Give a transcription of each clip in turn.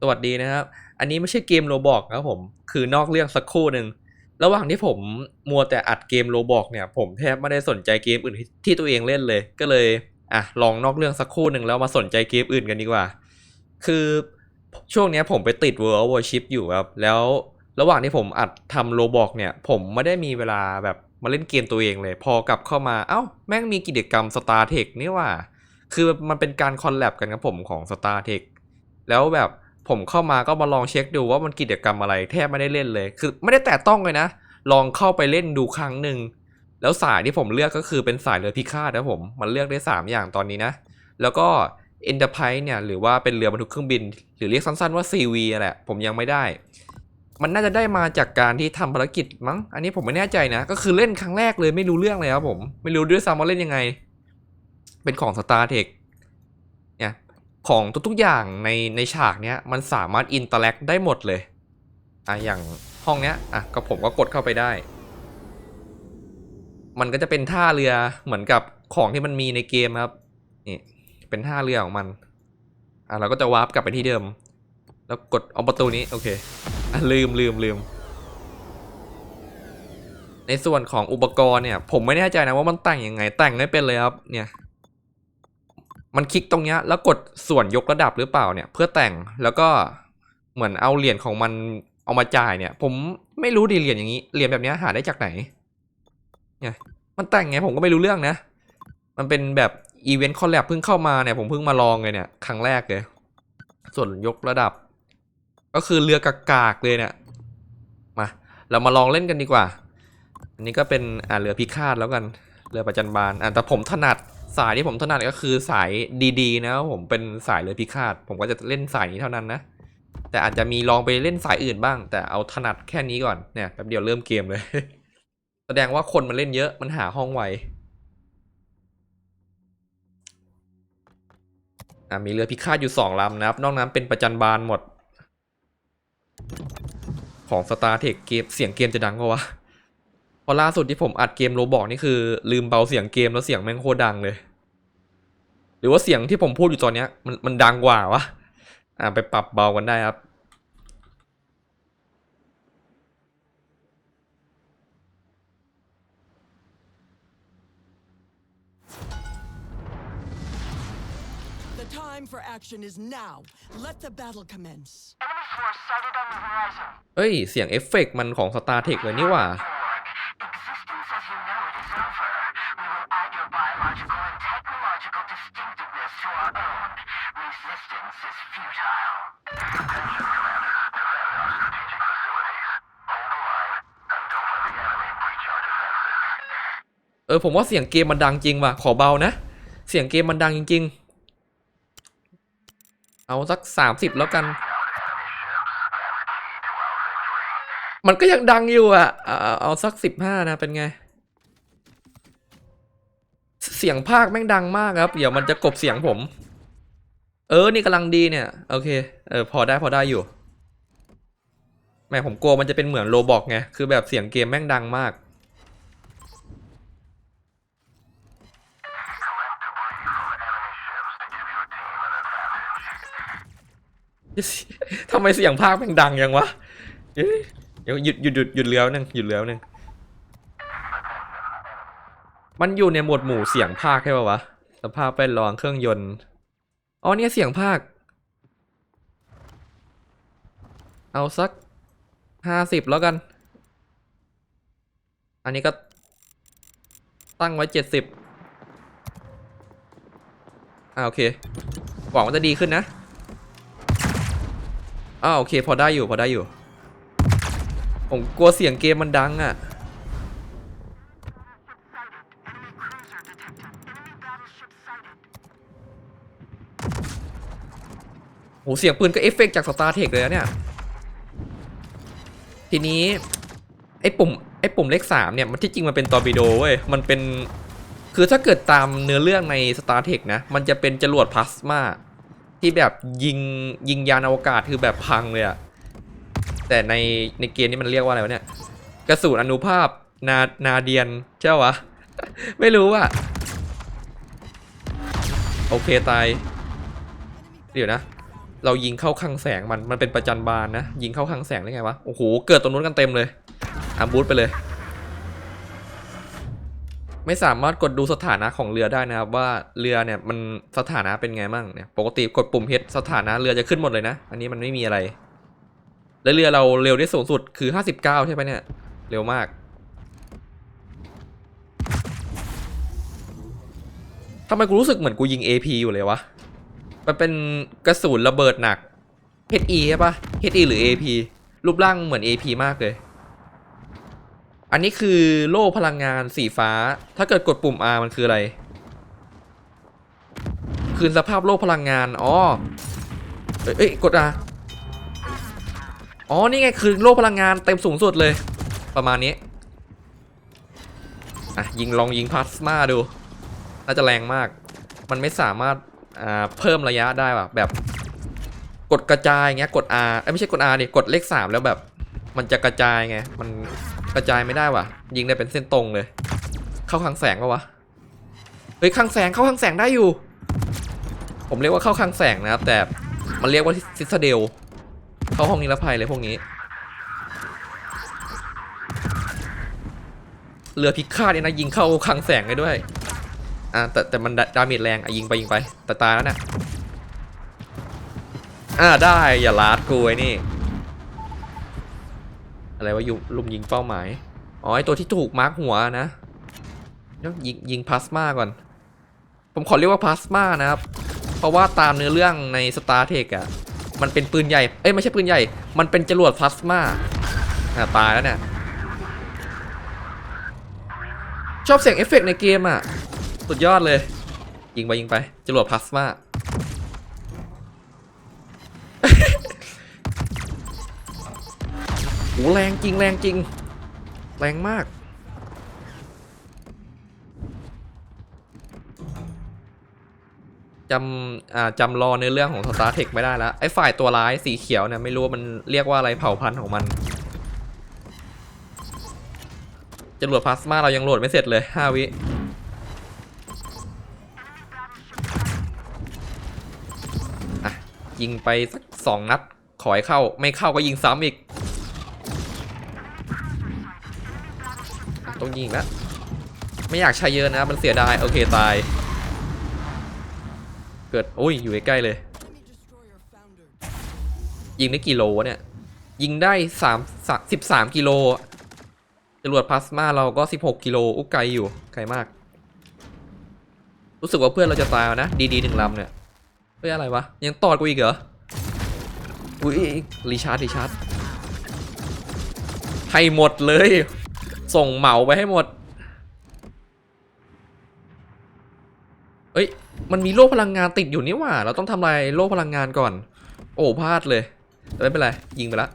สวัสดีนะครับ อันนี้ไม่ใช่เกมโรบอกนะครับผม คือนอกเรื่องสักครู่หนึ่ง ระหว่างที่ผมมัวแต่อัดเกมโรบอกเนี่ย ผมแทบไม่ได้สนใจเกมอื่นที่ตัวเองเล่นเลย ก็เลย อะ ลองนอกเรื่องสักครู่หนึ่งแล้วมาสนใจเกมอื่นกันดีกว่า คือช่วงนี้ผมไปติด World of Warship อยู่ครับ แล้วระหว่างที่ผมอัดทำโรบอกเนี่ย ผมไม่ได้มีเวลาแบบมาเล่นเกมตัวเองเลย พอกลับเข้ามา เอ้า แม่งมีกิจกรรม Star Tech นี่ว่า คือมันเป็นการคอลแลบกันครับผมของ Star Tech แล้วแบบ ผมเข้ามาก็มาลองเช็คดูว่ามันกิจกรรมอะไรแทบไม่ได้เล่นเลย คือไม่ได้แตะต้องเลยนะ ลองเข้าไปเล่นดูครั้งหนึ่ง แล้วสายที่ผมเลือกก็คือเป็นสายเรือพิฆาตนะผม มันเลือกได้ 3 อย่างตอนนี้นะ แล้วก็ Enterprise เนี่ยหรือว่าเป็นเรือบรรทุกเครื่องบิน หรือเรียกสั้นๆว่า CV แหละ ผมยังไม่ได้ มันน่าจะได้มาจากการที่ทำภารกิจมั้ง อันนี้ผมไม่แน่ใจนะ ก็คือเล่นครั้งแรกเลยไม่รู้เรื่องเลยครับผม ไม่รู้ด้วยซ้ำว่าเล่นยังไง เป็นของ Star Tech ของทุกๆอย่างในในฉากเนี้ยมันสามารถอินเตอร์แอคได้หมดเลยอะอย่างห้องเนี้ยอะก็ผมก็กดเข้าไปได้ มันก็จะเป็นท่าเรือเหมือนกับของที่มันมีในเกมครับนี่เป็นท่าเรือของมันอะเราก็จะวาร์ปกลับไปที่เดิม แล้วกดเอาประตูนี้โอเคอะลืมลืมลืมในส่วนของอุปกรณ์เนี่ย ผมไม่แน่ใจนะว่ามันแต่งยังไงแต่งไม่เป็นเลยครับเนี่ย มันคลิกตรงเนี้ยแล้วกดส่วนยกระดับหรือเปล่าเนี่ย เพื่อแต่งแล้วก็เหมือนเอาเหรียญของมันเอามาจ่ายเนี่ย ผมไม่รู้ดีเหรียญอย่างนี้เหรียญแบบนี้หาได้จากไหนเนี่ยมันแต่งไงผมก็ไม่รู้เรื่องนะ มันเป็นแบบอีเวนต์คอลแลบเพิ่งเข้ามาเนี่ยผมเพิ่งมาลองเลยเนี่ยครั้งแรกเลยส่วนยกระดับ ก็คือเรือกากากเลยเนี่ยมาเรามาลองเล่นกันดีกว่า อันนี้ก็เป็นอ่าเรือพิฆาตแล้วกันเรือประจันบานอ่าแต่ผมถนัด สายที่ผมถนัดก็คือสายดีๆ นะผมเป็นสายเรือพิฆาต ผมก็จะเล่นสายนี้เท่านั้นนะ แต่อาจจะมีลองไปเล่นสายอื่นบ้าง แต่เอาถนัดแค่นี้ก่อนเนี่ยแป๊บเดียวเริ่มเกมเลย แสดงว่าคนมันเล่นเยอะมันหาห้องไวอะมีเรือพิฆาตอยู่สองลำนะครับ นอกนั้นเป็นประจันบานหมด ของ Star Tech เกมเสียงเกมจะดังกว่าวะ เพอล่าสุดที่ผมอัดเกมโรบอกนี่คือลืมเบาเสียงเกมแล้วเสียงแม่งโคตรดังเลย หรือว่าเสียงที่ผมพูดอยู่ตอนเนี้ย มันมันดังกว่าวะอ่าไปปรับเบากันได้ครับ The time for action is now. Let the battle commence. Enemy force sighted on the horizon. เอ้ย เสียงเอฟเฟกต์มันของ Star Tech เลยนี่หว่า ออผมว่าเสียงเกมมันดังจริงว่ะ ขอเบานะ เสียงเกมมันดังจริง ๆ เอาสักสามสิบแล้วกัน มันก็ยังดังอยู่อะ เอาสักสิบห้านะเป็นไง เสียงภาคแม่งดังมากครับ เดี๋ยวมันจะกบเสียงผม เออ นี่กำลังดีเนี่ย โอเค เออ พอได้พอได้อยู่แม่ผมกลัวมันจะเป็นเหมือนโรบอกไง คือแบบเสียงเกมแม่งดังมาก ทำไมเสียงภาคแม่งดังยังวะ เดี๋ยวหยุดหยุดหยุดหยุดเลี้ยวหนึ่งหยุดเลี้ยวหนึ่งมันอยู่ในหมวดหมู่เสียงภาคใช่ป่าวะ สภาพแวดล้อมเครื่องยนต์ อ๋อเนี่ยเสียงภาค เอาสักห้าสิบแล้วกัน อันนี้ก็ ตั้งไว้เจ็ดสิบอ่าโอเค หวังว่าจะดีขึ้นนะ อ้าวโอเคพอได้อยู่พอได้อยู่ ผมกลัวเสียงเกมมันดังอะ โหเสียงปืนก็เอฟเฟกต์จากสตาร์เทคเลยนะเนี่ย ทีนี้ ไอ้ปุ่มไอ้ปุ่มเลขสามเนี่ยมันที่จริงมันเป็นตอร์ปิโดเว้ย มันเป็น คือถ้าเกิดตามเนื้อเรื่องใน Star Trek นะ มันจะเป็นจรวดพลาสมา ที่แบบยิงยิงยานอวกาศคือแบบพังเลยอะแต่ในในเกมนี้มันเรียกว่าอะไรวะเนี่ยกระสุนอนุภาพนานาเดียนเจ้าวะ ไม่รู้อะโอเคตาย เดี๋ยวนะ เรายิงเข้าคลังแสงมันมันเป็นประจันบานนะ ยิงเข้าคลังแสงได้ไงวะ โอ้โห เกิดตรงนู้นกันเต็มเลยอาบูทไปเลย ไม่สามารถกดดูสถานะของเรือได้นะครับ ว่าเรือเนี่ยมันสถานะเป็นไงมั่งเนี่ยปกติกดปุ่มเฮดสถานะเรือจะขึ้นหมดเลยนะ อันนี้มันไม่มีอะไร แล้วเรือเราเร็วได้สูงสุดคือ 59 ใช่ไหมเนี่ย เร็วมาก ทำไมกูรู้สึกเหมือนกูยิง AP อยู่เลยวะ มันเป็นกระสุนระเบิดหนัก HE ใช่ปะ HE หรือ AP รูปร่างเหมือน AP มากเลย อันนี้คือโล่พลังงานสีฟ้า ถ้าเกิดกดปุ่ม R มันคืออะไร คืนสภาพโล่พลังงาน อ๋อเอ้ยเอ้ยกด R อ๋อ นี่ไงคือโล่พลังงานเต็มสูงสุดเลย ประมาณนี้ อะ ยิงลองยิงพลาสมาดู น่าจะแรงมาก มันไม่สามารถอ่าเพิ่มระยะได้ว่ะแบบ กดกระจายเงี้ย กด R เอ้ยไม่ใช่กด R ดิ กดเลขสามแล้วแบบ มันจะกระจายไง มัน กระจายไม่ได้ว่ะ ยิงได้เป็นเส้นตรงเลย เข้าคลังแสงปะวะเฮ้ยคลังแสงเข้าคลังแสงได้อยู่ ผมเรียกว่าเข้าคลังแสงนะครับ แต่มันเรียกว่าซิสเดลเข้าห้องนิรภัยเลยพวกนี้เรือพิฆาตเนี่ยนะยิงเข้าคลังแสงได้ด้วยอ่าแต่แต่มันดาดาเมจแรงอะยิงไปยิงไปแต่ตายแล้วเนะี่ยอ่าได้อย่าลาดกูไอ้นี่ อะไรวะยุลุมยิงเป้าหมาย อ๋อไอตัวที่ถูกมาร์กหัวนะเดี๋ยวยิงยิงพลาสมาก่อน ผมขอเรียกว่าพลาสมานะครับ เพราะว่าตามเนื้อเรื่องใน Star Trek อะมันเป็นปืนใหญ่ เอ้ยไม่ใช่ปืนใหญ่ มันเป็นจรวดพลาสมาอ่าตายแล้วเนี่ย ชอบเสียงเอฟเฟกต์ในเกมอะสุดยอดเลย ยิงไปยิงไปจรวดพลาสมา โหแรงจริงแรงจริง แรงมาก จำอ่าจำรอในเรื่องของ Star Trek ไม่ได้แล้ว ไอ้ฝ่ายตัวร้ายสีเขียวเนี่ยไม่รู้ว่ามันเรียกว่าอะไรเผ่าพันธุ์ของมันจรวดพลาสมาเรายังโหลดไม่เสร็จเลย 5 วิอะยิงไปสักสองนัด ขอให้เข้า ไม่เข้าก็ยิงซ้ำอีก งยิงแล้วไม่อยากใช้เยอะนะ มันเสียดาย โอเค ตาย เกิด โอ้ย อยู่ใกล้เลย ยิงได้กี่โลวะเนี่ย ยิงได้สามสิบสามกิโลจรวดพลาสมาเราก็สิบหกกิโลอุ๊ยไกลอยู่ ไกลมาก รู้สึกว่าเพื่อนเราจะตายแล้วนะ ดีดีหนึ่งลำเนี่ยเฮ้ยอะไรวะ ยังตอดกูอีกเหรอ อุ้ยรีชาร์ดรีชาร์ดให้หมดเลย ส่งเหมาไปให้หมด เอ้ย มันมีโล่พลังงานติดอยู่นี่หว่า เราต้องทำลายโล่พลังงานก่อน โอ้พลาดเลยแต่ไม่เป็นไร ยิงไปละ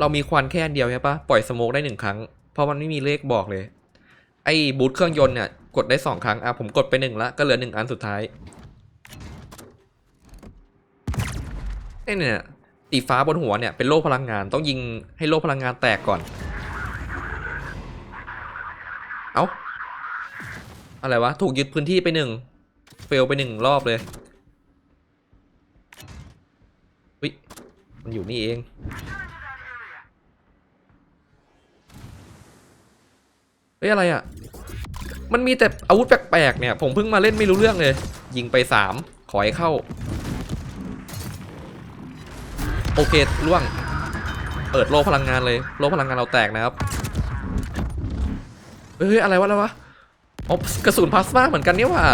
เรามีควันแค่อันเดียวใช่ปะปล่อยสโมกได้หนึ่งครั้ง เพราะมันไม่มีเลขบอกเลย ไอ้บูทเครื่องยนต์เนี่ย กดได้สองครั้ง อะผมกดไปหนึ่งละก็เหลือหนึ่งอันสุดท้ายเอ้ยเนี่ย สีฟ้าบนหัวเนี่ยเป็นโล่พลังงานต้องยิงให้โล่พลังงานแตกก่อน เอ้า อะไรวะ ถูกยึดพื้นที่ไปหนึ่งเฟลไปหนึ่งรอบเลยวิมันอยู่นี่เอง เฮ้ย อะไรอะ มันมีแต่อาวุธแปลกๆเนี่ย ผมเพิ่งมาเล่นไม่รู้เรื่องเลย ยิงไปสามขอให้เข้า โอเคล่วง เปิดโลพลังงานเลย โลพลังงานเราแตกนะครับ เฮ้ย อะไรวะอะไรวะอ๋อกระสุนพลาสมาเหมือนกันเนี่ยว่ะ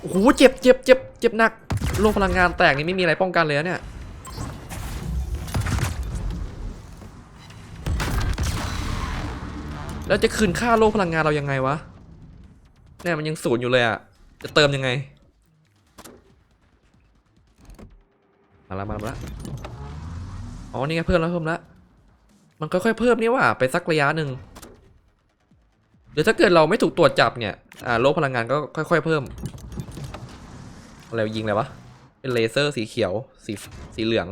โอ้โหเจ็บเจ็บเจ็บเจ็บหนัก โลพลังงานแตกนี่ไม่มีอะไรป้องกันเลยเนี่ย แล้วจะคืนค่าโลพลังงานเรายังไงวะ เนี่ยมันยังศูนย์อยู่เลยอะจะเติมยังไง มาละมาละอ๋อนี่ไงเพิ่มแล้วเพิ่มแล้วมันค่อยๆเพิ่มนี่ว่ะไปสักระยะหนึ่งหรือถ้าเกิดเราไม่ถูกตรวจจับเนี่ยอ่าโลพลังงานก็ค่อย ๆ เพิ่มอะไรยิงอะไรวะเป็นเลเซอร์สีเขียวสีสีเหลือง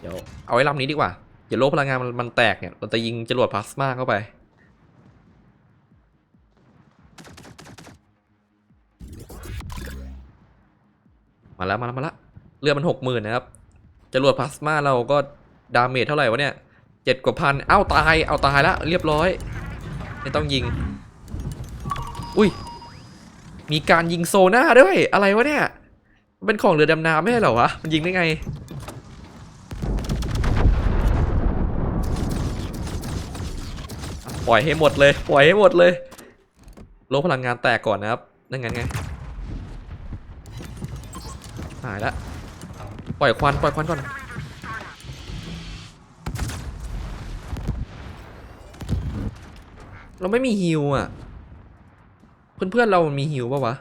เดี๋ยวเอาไว้ลำนี้ดีกว่าเดี๋ยวโลพลังงานมันมันแตกเนี่ยเราจะยิงจรวดพลาสมาเข้าไป มาแล้วมาแล้วมาแล้วเลือมันหกหมื่นนะครับจรวดพลาสมาเราก็ดาเมจเท่าไหร่วะเนี่ยเจ็ดกว่าพันเอ้าตายเอาตายแล้วเรียบร้อยไม่ต้องยิง อุ้ย มีการยิงโซน่าด้วยอะไรวะเนี่ยมันเป็นของเรือดำน้ำไม่ใช่เหรอวะมันยิงได้ไง ปล่อยให้หมดเลย ปล่อยให้หมดเลย โลพลังงานแตกก่อนนะครับ นั่นไงไง หายละปล่อยควันปล่อยควันก่อนเราไม่มีฮิวอะ เพื่อนๆเรามันมีฮิวปะวะ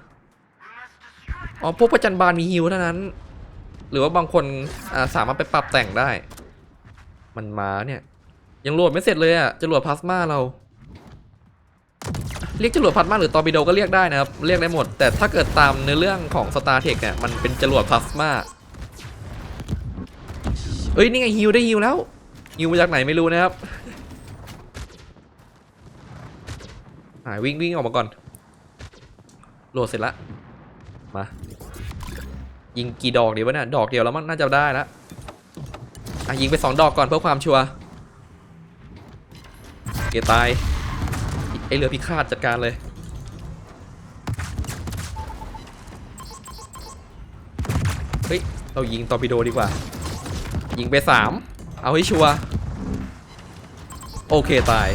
อ๋อ พวกประจันบานมีฮิวเท่านั้น หรือว่าบางคนอ่าสามารถไปปรับแต่งได้ มันมาเนี่ย ยังโหลดไม่เสร็จเลยอะจรวดพลาสมาเรา เรียกจรวดพลาสมาหรือตอร์ปิโดก็เรียกได้นะครับ เรียกได้หมด แต่ถ้าเกิดตามในอเรื่องของ Star t e c h เนี่ยมันเป็นจรวดพลาสมาเอ้ยนี่ไงฮิวได้ฮิวแล้วฮิวมาจากไหนไม่รู้นะครับหายวิ่งวิ่งออกมาก่อนโหลดเสร็จละมายิงกี่ดอกดีวะเนี่ยดอกเดียวแล้วมันน่าจะได้ล้วอะยิงไปสองดอกก่อนเพื่อความชัวร์เกตาย เรือพิฆาตจัดการเลย เฮ้ย เรายิงตอร์ปิโดดีกว่า ยิงไปสามเอาให้ชัวร์ โอเคตาย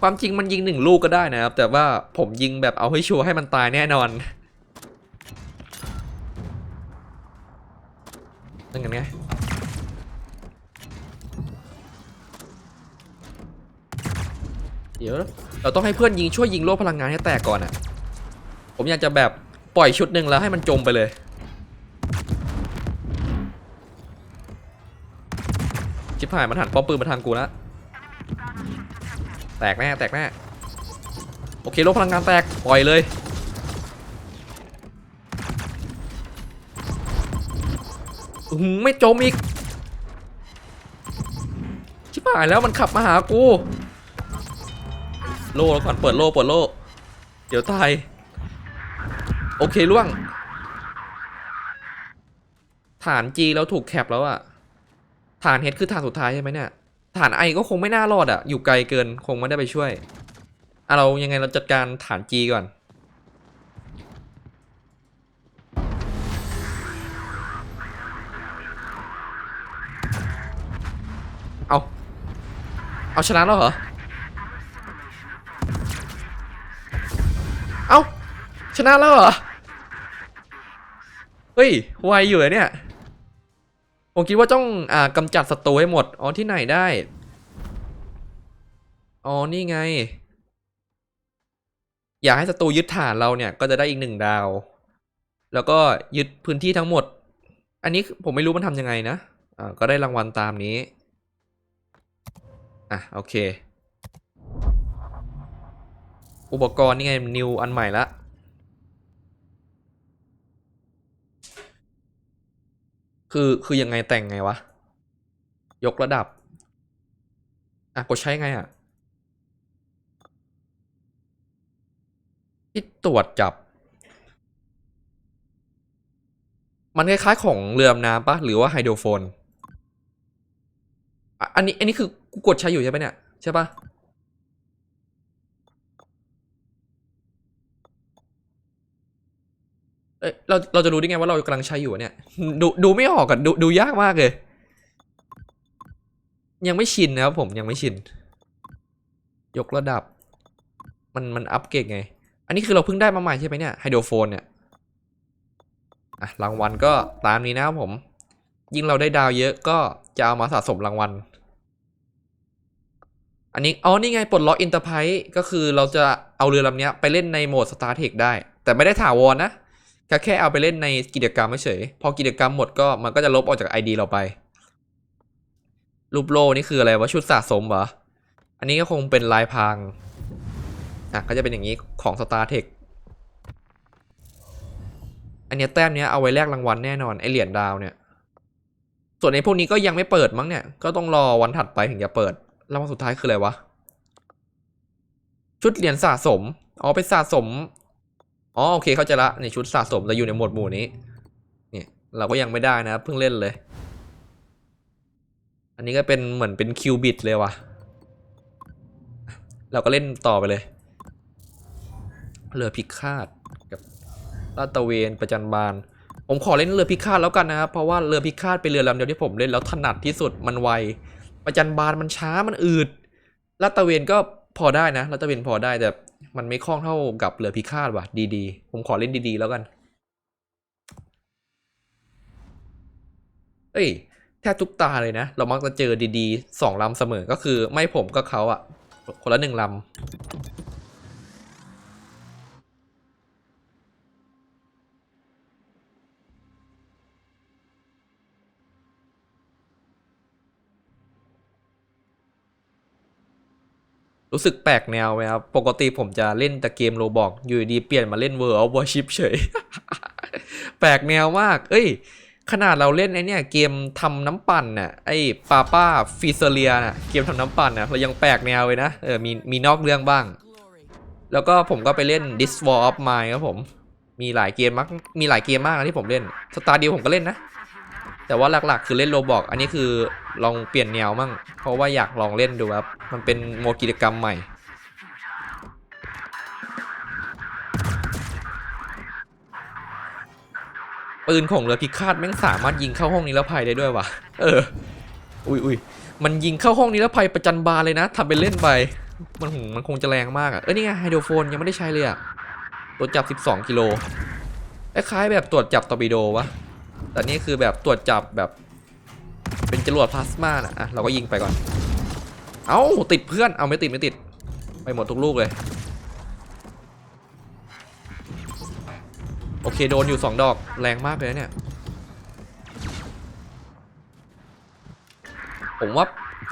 ความจริงมันยิงหนึ่งลูกก็ได้นะครับ แต่ว่าผมยิงแบบเอาให้ชัวร์ให้มันตายแน่นอนนั่นกันไง เดี๋ยวเราต้องให้เพื่อนยิงช่วยยิงโล่พลังงานให้แตกก่อนอะ่ะ ผมอยากจะแบบปล่อยชุดหนึ่งแล้วให้มันจมไปเลยชิบหายมันหันป้อมปืนมาทางกูแล้วแตกแน่แตกแน่โอเคโลกพลังงานแตกปล่อยเลยหือไม่จมอีกชิบหายแล้วมันขับมาหากู โล่ก่อนเปิดโล่เปิดโล่เดี๋ยวตาย โอเคล่วง ฐานจีแล้วถูกแคปแล้วอะฐานเฮดคือฐานสุดท้ายใช่ไหมเนี่ย ฐานไอก็คงไม่น่ารอดอะอยู่ไกลเกินคงไม่ได้ไปช่วยอะเรายังไงเราจัดการฐานจีก่อนเอาเอาชนะแล้วเหรอ ชนะแล้วเหรอ เฮ้ยไวอยู่เลยเนี่ย ผมคิดว่าต้องอ่ากำจัดศัตรูให้หมด อ๋อที่ไหนได้ อ๋อนี่ไง อยากให้ศัตรูยึดฐานเราเนี่ย ก็จะได้อีกหนึ่งดาว แล้วก็ยึดพื้นที่ทั้งหมด อันนี้ผมไม่รู้มันทำยังไงนะอ่าก็ได้รางวัลตามนี้ อะโอเคอุปกรณ์นี่ไงนิวอันใหม่ละ คือคือยังไงแต่งไงวะ ยกระดับ อะกดใช้ไงอะ ที่ตรวจจับ มันคล้ายๆของเรือดำน้ำปะหรือว่าไฮโดรโฟน อันนี้อันนี้คือกูกดใช้อยู่ใช่ปะเนี่ย ใช่ปะ เอ้ยเราเราจะรู้ได้ไงว่าเรากำลังใช้อยู่เนี่ย ดูดูไม่ออกอะดูดูยากมากเลย ยังไม่ชินนะครับผมยังไม่ชิน ยกระดับ มันมันอัปเกรดไง อันนี้คือเราเพิ่งได้มาใหม่ใช่ไหมเนี่ยไฮโดรโฟนเนี่ยอะรางวัลก็ตามนี้นะครับผม ยิ่งเราได้ดาวเยอะก็จะเอามาสะสมรางวัล อันนี้อ๋อนี่ไงปลดล็อกอินเตอร์ไพรส์ก็คือเราจะเอาเรือลำนี้ไปเล่นในโหมด Star t e c h ได้ แต่ไม่ได้ถาวรนะ แค่แค่เอาไปเล่นในกิจกรรมเฉยๆพอกิจกรรมหมดก็มันก็จะลบออกจาก ID เราไป รูปโลนี่คืออะไรวะชุดสะสมเหรอ อันนี้ก็คงเป็นลายพราง อะก็จะเป็นอย่างนี้ของ Star t e c h อันนี้แต้มเนี้ยเอาไว้แลกรางวัลแน่นอนไอเหรียญดาวเนี่ย ส่วนในพวกนี้ก็ยังไม่เปิดมั้งเนี่ย ก็ต้องรอวันถัดไปถึงจะเปิดรางวัลสุดท้ายคืออะไรวะ ชุดเหรียญสะสมอ๋อไปสะสม อ๋อโอเคเข้าใจละในชุดสะสมเราอยู่ในหมวดหมู่นี้เนี่ยเราก็ยังไม่ได้นะเพิ่งเล่นเลย อันนี้ก็เป็นเหมือนเป็นคิวบิตเลยว่ะ เราก็เล่นต่อไปเลยเรือพิฆาตกับลาตะเวนประจันบานผมขอเล่นเรือพิฆาตแล้วกันนะครับเพราะว่าเรือพิฆาตเป็นเรือลำเดียวที่ผมเล่นแล้วถนัดที่สุดมันไวประจันบานมันช้ามันอืดลาตะเวนก็พอได้นะลาตะเวนพอได้แต่ มันไม่คล่องเท่ากับเรือพิฆาตว่ะดีๆ ผมขอเล่นดีๆ แล้วกัน เอ้ยแทบทุกตาเลยนะ เรามักจะเจอดีๆสองลำเสมอก็คือไม่ผมก็เขาอะคนละหนึ่งลำ รู้สึกแปลกแนวไหมครับ ปกติผมจะเล่นแต่เกมโรบอกอยู่ดีเปลี่ยนมาเล่น World of Warship เฉย แปลกแนวมาก เอ้ย ขนาดเราเล่นไอ้เนี่ยเกมทำน้ำปั่นน่ะ ไอปาป้าฟิเซเลียน่ะ เกมทำน้ำปั่นน่ะ เรายังแปลกแนวเลยนะ เออ มี มีนอกเรื่องบ้าง แล้วก็ผมก็ไปเล่น This War of Mine ครับผม มีหลายเกมมาก มีหลายเกมมากนะที่ผมเล่น สตาร์ดิวผมก็เล่นนะ แต่ว่าหลักๆ คือเล่นโรบอกอันนี้คือลองเปลี่ยนแนวมั่ง เพราะว่าอยากลองเล่นดูครับ มันเป็นโมกิจกรรมใหม่ ปืนของเรือพิฆาตแม่งสามารถยิงเข้าห้องนิรภัยได้ด้วยวะเออ อุ้ยอุ้ยมันยิงเข้าห้องนิรภัยประจันบานเลยนะทำเป็นเล่นไป มันหงมันคงจะแรงมากอะเอ้ยนี่ไงไฮโดรโฟนยังไม่ได้ใช้เลยอะตรวจจับ 12 กิโลคล้ายๆแบบตรวจจับตอร์ปิโดวะ แต่นี่คือแบบตรวจจับแบบเป็นจรวดพลาสมาน่ะอะเราก็ยิงไปก่อน เอ้าติดเพื่อน เอาไม่ติดไม่ติด ไปหมดทุกลูกเลย โอเคโดนอยู่ 2 ดอกแรงมากเลยเนี่ย ผมว่า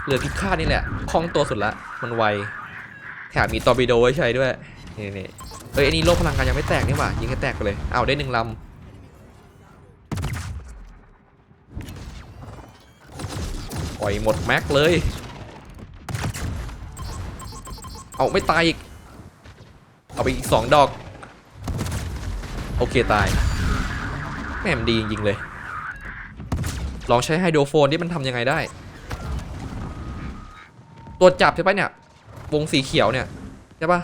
เรือพิฆาตนี่แหละคล่องตัวสุดละ มันไว แถมมีตอร์ปิโดไว้ใช้ด้วย นี่นี่เฮ้ยอันนี้โลกพลังงานยังไม่แตกนี่หว่า ยิงให้แตกไปเลย เอาได้หนึ่งลำ ปล่อยหมดแม็กเลย เอาไม่ตายอีก เอาไปอีกสองดอก โอเคตาย แม่มดีจริง ๆ เลย ลองใช้ไฮโดรโฟนที่มันทำยังไงได้ตรวจจับใช่ปะเนี่ย วงสีเขียวเนี่ย ใช่ปะ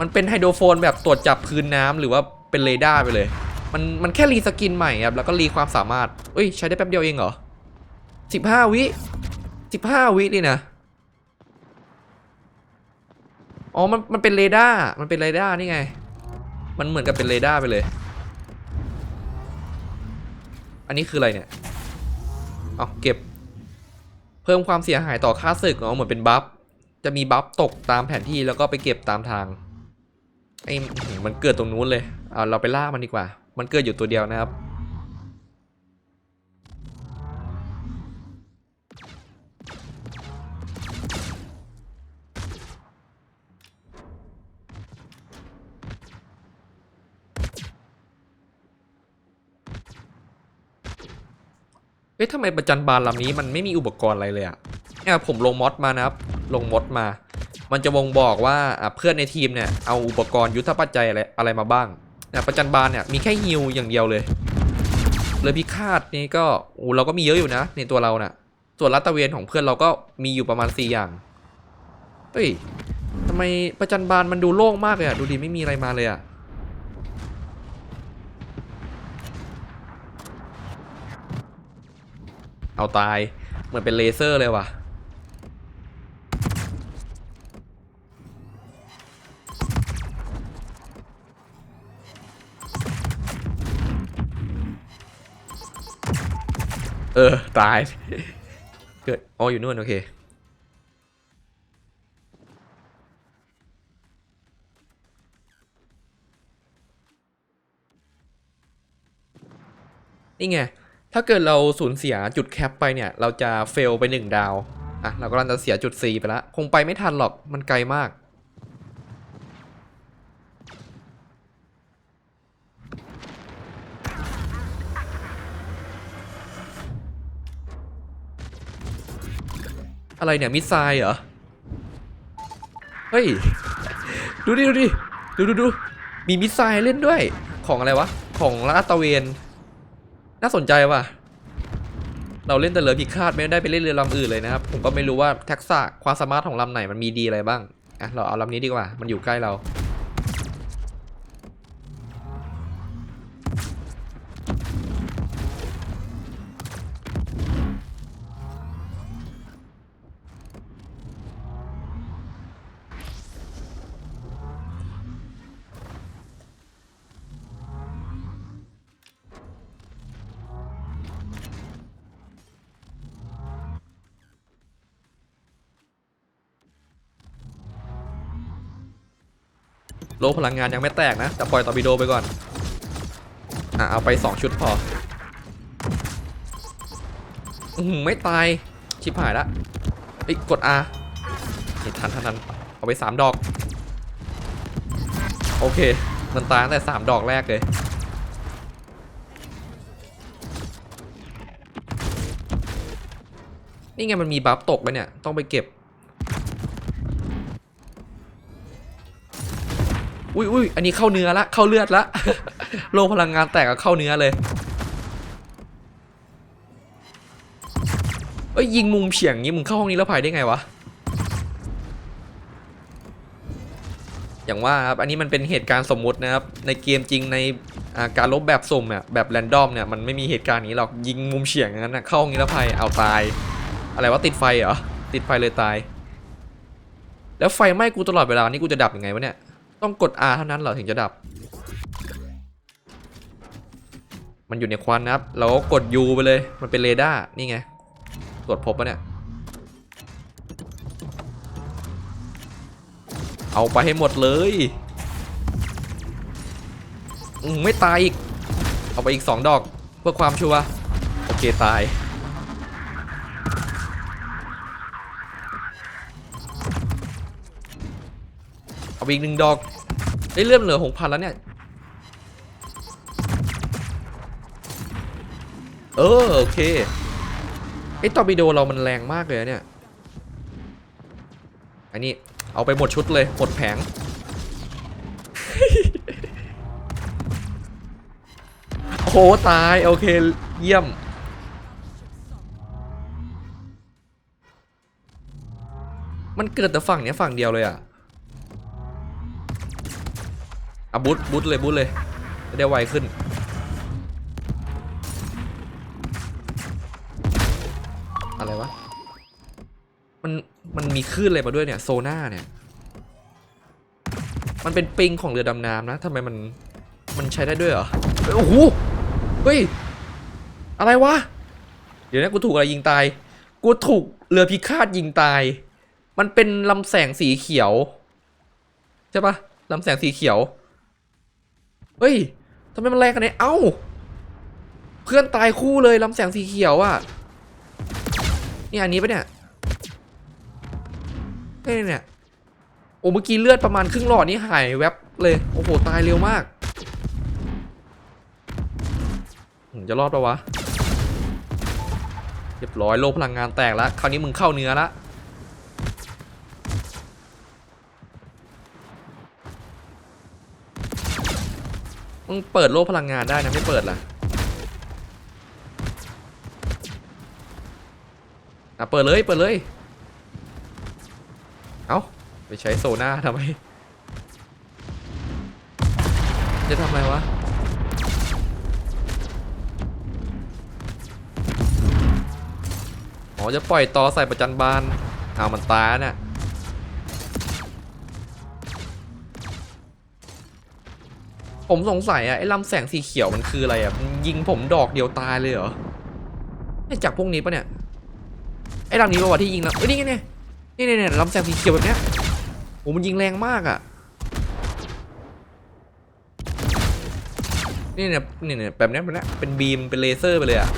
มันเป็นไฮโดรโฟนแบบตรวจจับพื้นน้ำหรือว่าเป็นเรดาร์ไปเลย มันมันแค่รีสกินใหม่ครับแล้วก็รีความสามารถเอ้ยใช้ได้แป๊บเดียวเองเหรอ สิบห้าวิสิบห้าวินี่นะ อ๋อ มัน มันเป็นเรดาร์ มันเป็นเรดาร์นี่ไง มันเหมือนกับเป็นเรดาร์ไปเลย อันนี้คืออะไรเนี่ย เอาเก็บ เพิ่มความเสียหายต่อค่าศึกเอ๋อเหมือนเป็นบัฟ จะมีบัฟตกตามแผนที่แล้วก็ไปเก็บตามทาง ไอ้ มันเกิดตรงนู้นเลย เอาเราไปล่ามันดีกว่า มันเกิดอยู่ตัวเดียวนะครับ เอ๊ะทำไมประจันบานลำนี้มันไม่มีอุปกรณ์อะไรเลยอะเนี่ยผมลงมอดมานะครับ ลงมอดมา มันจะบ่งบอกว่าเพื่อนในทีมเนี่ยเอาอุปกรณ์ยุทธปัจจัยอะไรอะไรมาบ้างเนี่ยประจันบานเนี่ยมีแค่ฮิวอย่างเดียวเลย เลยพิฆาตนี่ก็โอ้เราก็มีเยอะอยู่นะ ในตัวเราน่ะ ส่วนรัตตระเวนของเพื่อนเราก็มีอยู่ประมาณ 4 อย่าง เฮ้ยทำไมประจันบานมันดูโล่งมากเลยอะดูดีไม่มีอะไรมาเลยอะ เอาตายเหมือนเป็นเลเซอร์เลยว่ะเออ ตาย เกิดอ๋ออยู่นู่น โอเค นี่ไง ถ้าเกิดเราสูญเสียจุดแคปไปเนี่ย เราจะเฟลไปหนึ่งดาว อะ เรากำลังจะเสียจุด4ไปแล้ว คงไปไม่ทันหรอก มันไกลมาก อะไรเนี่ย มิสไซล์เหรอ เฮ้ย ดูดิ ดูดิ ดูดูดู มีมิสไซล์เล่นด้วย ของอะไรวะ ของลาตระเวน น่าสนใจว่ะ เราเล่นแต่เรือพิฆาตไม่ได้ไปเล่นเรือลำอื่นเลยนะครับ ผมก็ไม่รู้ว่าทักษะความสามารถของลำไหนมันมีดีอะไรบ้าง อะ เราเอาลำนี้ดีกว่า มันอยู่ใกล้เรา โลพลังงานยังไม่แตกนะ แต่ปล่อยตอร์ปิโดไปก่อน อะเอาไป 2 ชุดพอ อือหือไม่ตาย ชิบหายละเอ้กด R นี่ทันทันทันเอาไป 3 ดอก โอเค มันตายตั้งแต่ 3 ดอกแรกเลยนี่ไงมันมีบัฟตกไปเนี่ย ต้องไปเก็บ อุ้ยอุ้ยอันนี้เข้าเนื้อละ เข้าเลือดละ โลพลังงานแตกกับเข้าเนื้อเลยเอ้ยยิงมุมเฉียงงี้มึงเข้าห้องนี้แล้วภายได้ไงวะ อย่างว่าครับ อันนี้มันเป็นเหตุการณ์สมมุตินะครับ ในเกมจริงในการลบแบบสุ่มเนี่ยแบบแรนดอมเนี่ยมันไม่มีเหตุการณ์นี้หรอก ยิงมุมเฉียงงนั้นนะเข้าห้องนี้แล้วภายเอาตาย อะไรวะติดไฟเหรอ ติดไฟเลยตาย แล้วไฟไหม้กูตลอดเวลา นี่กูจะดับยังไงวะเนี่ย ต้องกด R เท่านั้นเหรอถึงจะดับ มันอยู่ในควันนะครับ เราก็กด U ไปเลย มันเป็นเรดาร์ นี่ไง ตรวจพบปะเนี่ย เอาไปให้หมดเลยไม่ตายอีก เอาไปอีก 2 ดอก เพื่อความชัวร์ โอเคตาย เอาอีกหนึ่งดอกได้เลื่อนเหลือหกพันแล้วเนี่ย เออโอเคไอ้ตอร์ปิโดเรามันแรงมากเลยเนี่ย อันนี้เอาไปหมดชุดเลยหมดแผง โอ้โหตายโอเคเยี่ยมมันเกิดแต่ฝั่งเนี้ยฝั่งเดียวเลยอะ อะบูทบูทเลยบูทเลยจะได้ไวขึ้น อะไรวะ มันมันมีคลื่นอะไรมาด้วยเนี่ยโซน่าเนี่ย มันเป็นปิงของเรือดำน้ำนะทำไมมันมันใช้ได้ด้วยเหรอโอ้โหเฮ้ยอะไรวะ เดี๋ยวนะกูถูกอะไรยิงตาย กูถูกเรือพิฆาตยิงตาย มันเป็นลำแสงสีเขียว ใช่ปะลำแสงสีเขียว เฮ้ยทำไมมันแรงกันเนี่ยเอ้า เพื่อนตายคู่เลยลำแสงสีเขียวอะ่ะนี่อันนี้ปะเนี่ยนี่เนี่ยโอ้เมื่อกี้เลือดประมาณครึ่งหลอดนี่หายแวบเลย โอ้โห ตายเร็วมากอืมจะรอดปะวะ เรียบร้อยโลพลังงานแตกแล้ว คราวนี้มึงเข้าเนื้อละ มึงเปิดโลกพลังงานได้นะไม่เปิดล่ะอะเปิดเลยเปิดเลย เอาไปใช้โซน่าทำไม จะทำอะไรวะอ๋อจะปล่อยต่อใส่ประจันบานเอามันตายน่ะ ผมสงสัยอะไอ้ลำแสงสีเขียวมันคืออะไรอะยิงผมดอกเดียวตายเลยเหรอไอ้จากพวกนี้ปะเนี่ยไอ้ลำนี้ปะวะที่ยิงแล้วเอ้ยนี่ไงเนี่ยนี่เนี่ยเนี่ยลำแสงสีเขียวแบบเนี้ยโหมันยิงแรงมากอะนี่เนี่ยนี่เนี่ยแบบนี้แบบนี้เป็นบีมเป็นเลเซอร์ไปเลยอะ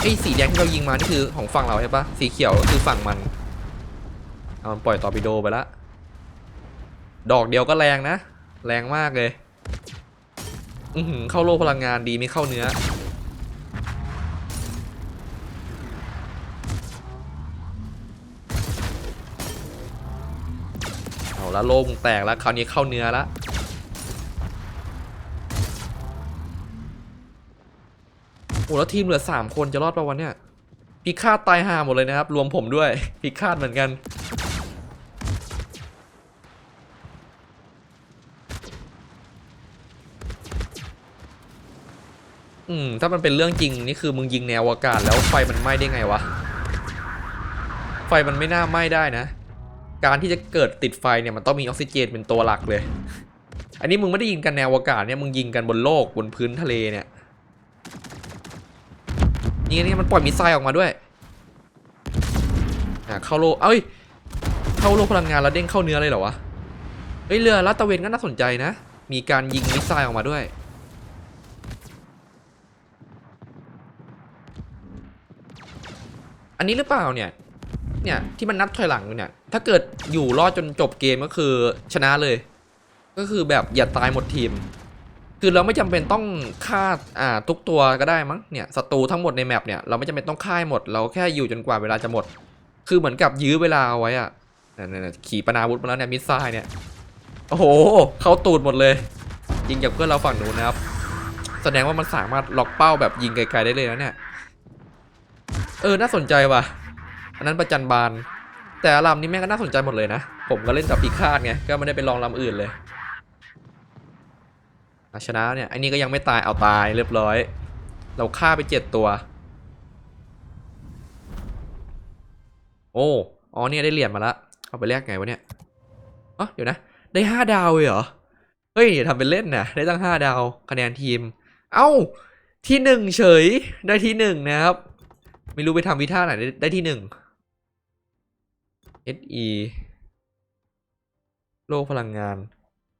ไอ้สีแดงที่เรายิงมานี่คือของฝั่งเราใช่ปะสีเขียวก็คือฝั่งมันเอามันปล่อยตอร์ปิโดไปละ ดอกเดียวก็แรงนะ แรงมากเลยอือหือเข้าโลพลังงานดีไม่เข้าเนื้อ เอาแล้วโลมงแตกแล้ว คราวนี้เข้าเนื้อล้วโอ้แล้วทีมเหลือสามคนจะรอดปะวันเนี่ยพิฆาตตายห่าหมดเลยนะครับ รวมผมด้วยพิฆาตเหมือนกัน อืม ถ้ามันเป็นเรื่องจริงนี่คือมึงยิงแนวอากาศแล้วไฟมันไหม้ได้ไงวะ ไฟมันไม่น่าไหม้ได้นะ การที่จะเกิดติดไฟเนี่ยมันต้องมีออกซิเจนเป็นตัวหลักเลย อันนี้มึงไม่ได้ยิงกันแนวอากาศเนี่ยมึงยิงกันบนโลกบนพื้นทะเลเนี่ยนี่นี่มันปล่อยมิสไซล์ออกมาด้วยอะเข้าโลกเอ้ย เข้าโลกพลังงานแล้วเด้งเข้าเนื้อเลยเหรอวะ เฮ้ยเรือลาดตระเวนก็น่าสนใจนะ มีการยิงมิสไซล์ออกมาด้วย อันนี้หรือเปล่าเนี่ย เนี่ยที่มันนับถอยหลังเนี่ย ถ้าเกิดอยู่รอดจนจบเกมก็คือชนะเลย ก็คือแบบอย่าตายหมดทีม คือเราไม่จำเป็นต้องฆ่าอ่าทุกตัวก็ได้มั้ง เนี่ยศัตรูทั้งหมดในแมปเนี่ยเราไม่จำเป็นต้องฆ่าให้หมด เราแค่อยู่จนกว่าเวลาจะหมด คือเหมือนกับยื้อเวลาเอาไว้อะนั่นขี่ปนาวุธมาแล้วเนี่ยมิสไซล์เนี่ย โอ้โห เข้าตูดหมดเลย ยิงจากเพื่อนเราฝั่งนู้นนะครับ แสดงว่ามันสามารถล็อกเป้าแบบยิงไกลๆได้เลยนะเนี่ย เออ น่าสนใจว่ะ อันนั้นประจันบาน แต่ลำนี้แม่งก็น่าสนใจหมดเลยนะ ผมก็เล่นกับปีคาดไง ก็ไม่ได้ไปลองลำอื่นเลยชนะเนี่ย อันนี้ก็ยังไม่ตาย เอาตายเรียบร้อย เราฆ่าไปเจ็ดตัว โอ้ อ๋อเนี่ยได้เหรียญมาละ เอาไปแลกไงวะเนี่ยอ๋อเดี๋ยวนะ ได้ห้าดาวเลยเหรอ เฮ้ยทำเป็นเล่นนะได้ตั้งห้าดาว คะแนนทีม เอ้า ที่หนึ่งเฉย ได้ที่หนึ่งนะครับ ไม่รู้ไปทำวิท่าไหนได้ไดที่หนึ่ง SE โลกพลังงาน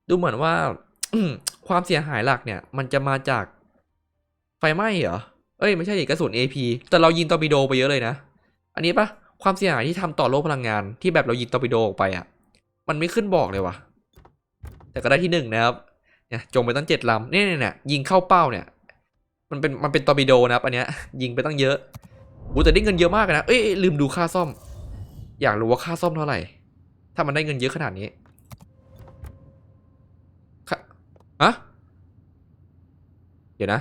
ดูเหมือนว่าความเสียหายหลักเนี่ย มันจะมาจากไฟไหม้เหรอ เอ้ยไม่ใช่กระสุน AP แต่เรายิงตอร์ปิโดไปเยอะเลยนะ อันนี้ปะความเสียหายที่ทำต่อโลกพลังงานที่แบบเรายิงตอร์ปิโดออกไปอะ มันไม่ขึ้นบอกเลยวะแต่ก็ได้ที่หนึ่งนะครับ เนี่ยจงไปตั้งเจ็ดลำนี่เนี่ยเนี่ยยิงเข้าเป้าเนี่ย มันเป็นมันเป็นตอร์ปิโดนะครับอันเนี้ยยิงไปตั้งเยอะ โอ้แต่ได้เงินเยอะมากนะ เอ้ยลืมดูค่าซ่อม อยากรู้ว่าค่าซ่อมเท่าไหร่ ถ้ามันได้เงินเยอะขนาดนี้ค่าอะเดี๋ยวนะ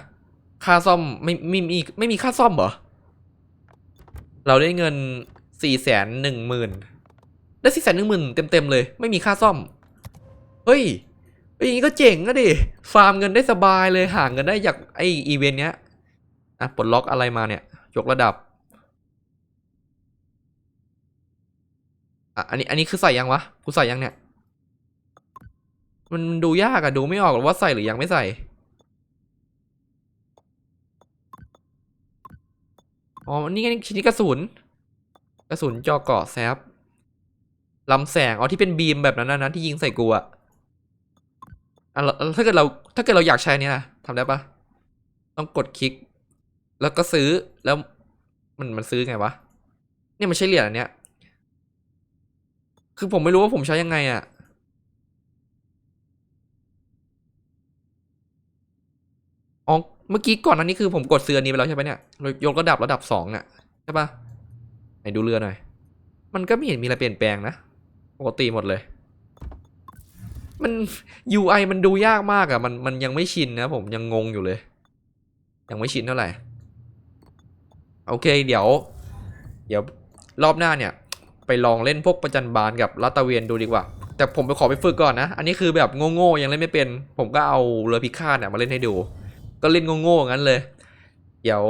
ค่าซ่อมไม่ไม่มีไม่มีค่าซ่อมเหรอ เราได้เงินสี่แสนหนึ่งหมื่นได้สี่แสนหนึ่งหมื่นเต็มเต็มๆเลย ไม่มีค่าซ่อมเฮ้ยเฮ้ยอย่างนี้ก็เจ๋งนะดิ ฟาร์มเงินได้สบายเลย หาเงินได้จากไออีเวนต์เนี้ย อะปลดล็อกอะไรมาเนี่ย ยกระดับ อะอันนี้อันนี้คือใส่ยังวะ กูใส่ยังเนี่ย มันดูยากอะดูไม่ออกหรอว่าใส่หรือยังไม่ใส่ อ๋อ นี่ไงชิ้นนี้กระสุน กระสุนจอเกาะแซฟลำแสง อ๋อ ที่เป็นบีมแบบนั้นนะนะที่ยิงใส่กูอะอะถ้าเกิดเรา ถ้าเกิดเราอยากใช้เนี่ยนะทำได้ปะต้องกดคลิก แล้วก็ซื้อ แล้วมันมันซื้อไงวะ เนี่ยมันใช้เหรียญอันเนี้ย คือผมไม่รู้ว่าผมใช้ยังไงอะอ๋อเมื่อกี้ก่อนอันนี้คือผมกดซื้อนี้ไปแล้วใช่ไหมเนี่ยยกระดับระดับสองเนี่ยใช่ปะไหนดูเรือหน่อย มันก็ไม่เห็นมีอะไรเปลี่ยนแปลงนะปกติหมดเลย มัน UI มันดูยากมากอะ มันมันยังไม่ชินนะผมยังงงอยู่เลย ยังไม่ชินเท่าไหร่ โอเค เดี๋ยว เดี๋ยวรอบหน้าเนี่ย ไปลองเล่นพวกประจันบานกับลาตระเวนดูดีกว่า แต่ผมไปขอไปฝึกก่อนนะ อันนี้คือแบบโง่ๆยังเล่นไม่เป็น ผมก็เอาเรือพิฆาตเนี่ยมาเล่นให้ดู ก็เล่นโง่ๆงั้นเลย เดี๋ยว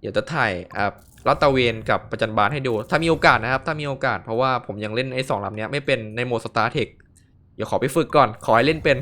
เดี๋ยวจะถ่ายอ่าลาตะเวนกับประจันบานให้ดู ถ้ามีโอกาสนะครับ ถ้ามีโอกาส เพราะว่าผมยังเล่นไอ้สองลำเนี้ยไม่เป็นในโหมดสตาร์เทคเดี๋ยวขอไปฝึกก่อน ขอให้เล่นเป็น